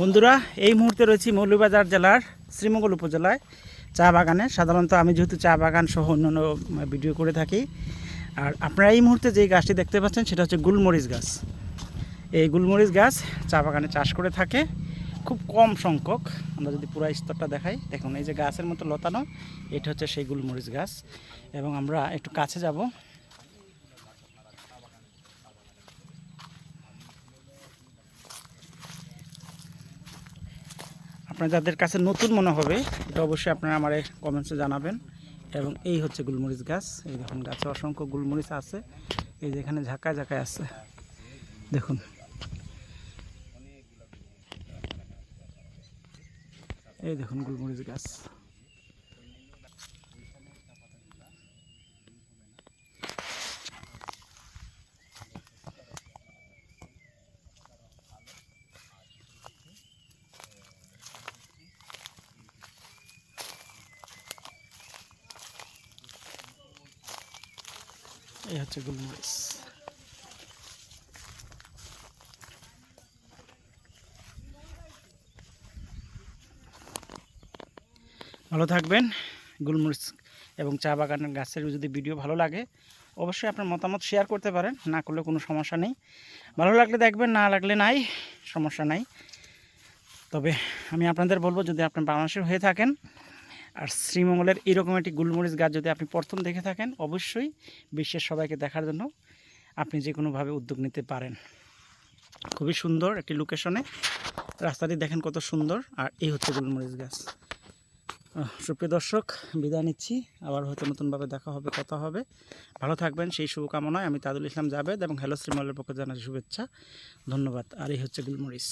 বন্ধুরা, এই মুহূর্তে রয়েছি মৌলভীবাজার জেলার শ্রীমঙ্গল উপজেলায় চা বাগানে। সাধারণত আমি যেহেতু চা বাগান সহ অন্যান্য ভিডিও করে থাকি। আর আপনারা এই মুহূর্তে যে গাছটি দেখতে পাচ্ছেন, সেটা হচ্ছে গুলমরিচ গাছ। এই গুলমরিচ গাছ চা বাগানে চাষ করে থাকে। খুব কম সংখ্যক, আমরা যদি পুরো স্তরটা দেখাই। দেখুন, এই যে গাছের মতো লতানো, এটা হচ্ছে সেই গুলমরিচ গাছ। এবং আমরা একটু কাছে যাব আপনার যাদের কাছে নতুন মনে হবে, এটা অবশ্যই আপনারা আমার কমেন্টসে জানাবেন। এবং এই হচ্ছে গুলমরিচ গাছ। এই দেখুন, গাছে অসংখ্য গুলমরিচ আছে। এই যেখানে ঝাঁকায় ঝাঁকায় আছে। দেখুন। এই দেখুন গুলমরিচ গাছ। এই হচ্ছে গুলমরিচ ভালো থাকবেন। গুলমরিচ এবং চা বাগানের গাছের যদি ভিডিও ভালো লাগে, অবশ্যই আপনার মতামত শেয়ার করতে পারেন। না করলে কোনো সমস্যা নেই। ভালো লাগলে দেখবেন, না লাগলে নাই, সমস্যা নাই। তবে আমি আপনাদের বলব, যদি আপনি বাংলাদেশের হয়ে থাকেন আর শ্রীমঙ্গলের এরকম একটি গুলমরিচ গাছ যদি আপনি প্রথম দেখে থাকেন, অবশ্যই বিশ্বের সবাইকে দেখার জন্য আপনি যে কোনোভাবে উদ্যোগ নিতে পারেন। খুবই সুন্দর একটি লোকেশনে রাস্তাটি দেখেন কত সুন্দর। আর এই হচ্ছে গুলমরিচ গাছ। সুপ্রিয় দর্শক, বিদায় নিচ্ছি। আবার হয়তো নতুনভাবে দেখা হবে, কথা হবে। ভালো থাকবেন, সেই শুভকামনায় আমি তাদুল ইসলাম জাবেদ এবং হ্যালো শ্রীমলের পক্ষে জানাই শুভেচ্ছা। ধন্যবাদ। আর এই হচ্ছে গুলমরিচ।